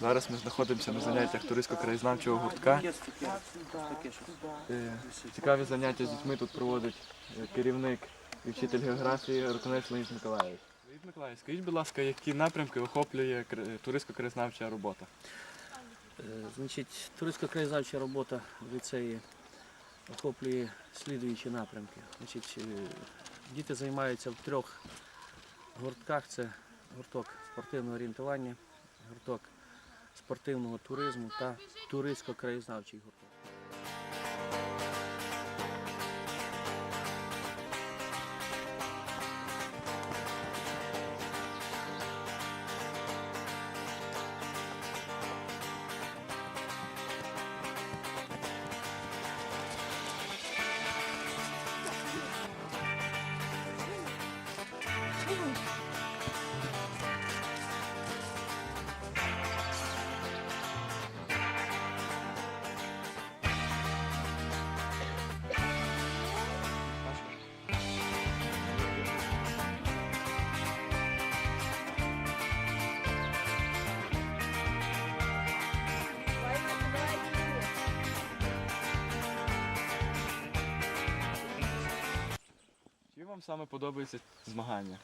Зараз ми знаходимося на заняттях туристсько-краєзнавчого гуртка. Е, Цікаві заняття з дітьми тут проводить е, керівник і вчитель географії Руконець Леонід Миколаївич. Леонід Миколаївич, скажіть, будь ласка, які напрямки охоплює туристсько-краєзнавча робота? Е, Значить, туристсько-краєзнавча робота в ліцеї охоплює слідуючі напрямки. Значить, діти займаються в трьох гуртках. Це гурток спортивного орієнтування, гурток спортивного туризму та туристсько-краєзнавчих гурток. Вам саме подобається змагання?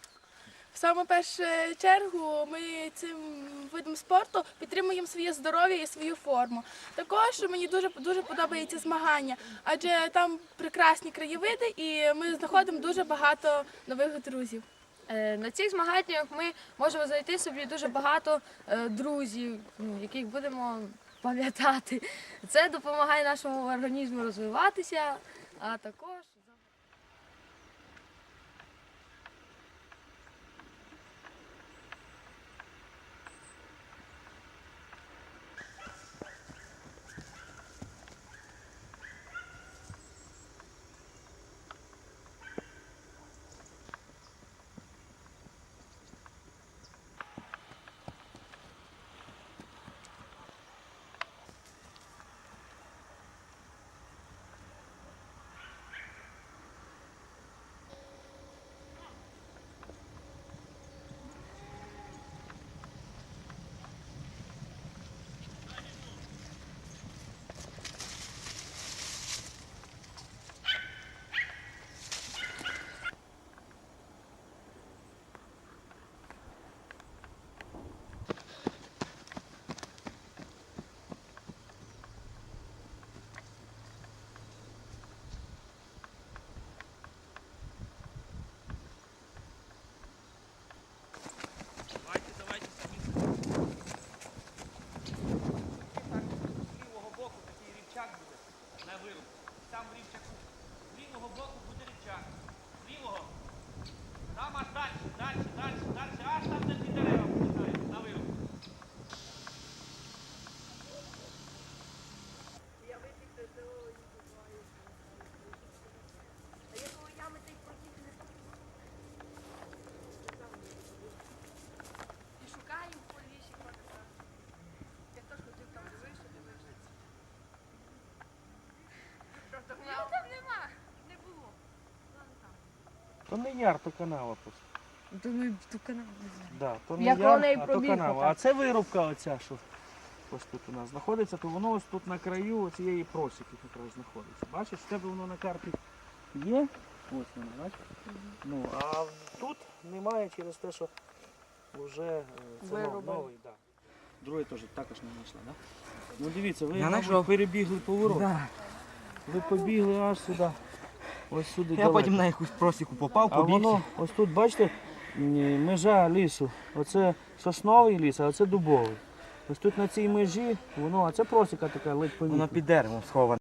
В саме першу чергу ми цим видом спорту підтримуємо своє здоров'я і свою форму. Також мені дуже дуже подобається змагання, адже там прекрасні краєвиди, і ми знаходимо дуже багато нових друзів. Е, На цих змаганнях ми можемо знайти собі дуже багато е, друзів, ну, яких будемо пам'ятати. Це допомагає нашому організму розвиватися, а також. з лівого боку такий рівчак буде на вирубку. Там в рівчаку. З лівого боку буде рівчак. З лівого. Там аж далі, далі, То не яр, то канава просто. Думаю, ту знаю. Да, то не Як яр, вона і а то пробігла, канава. А це вирубка оця, що ось тут у нас знаходиться, то воно ось тут на краю цієї просіки якраз знаходиться. Бачиш, в тебе воно на карті є. Ось воно, бачиш? Ну, а тут немає через те, що вже е, це нов- Вирубали. новий, да. Другий теж також не знайшла, так? Да? Ну дивіться, ви Я мабуть, знайшов. перебігли поворот. Да. Ви побігли аж сюди. Ось сюди. Я далеко. потім на якусь просіку попав, А побіг. воно, ось тут, бачите, м, межа лісу. Оце сосновий ліс, а оце дубовий. Ось тут на цій межі, воно, а це просіка така ледь Воно під деревом сховане.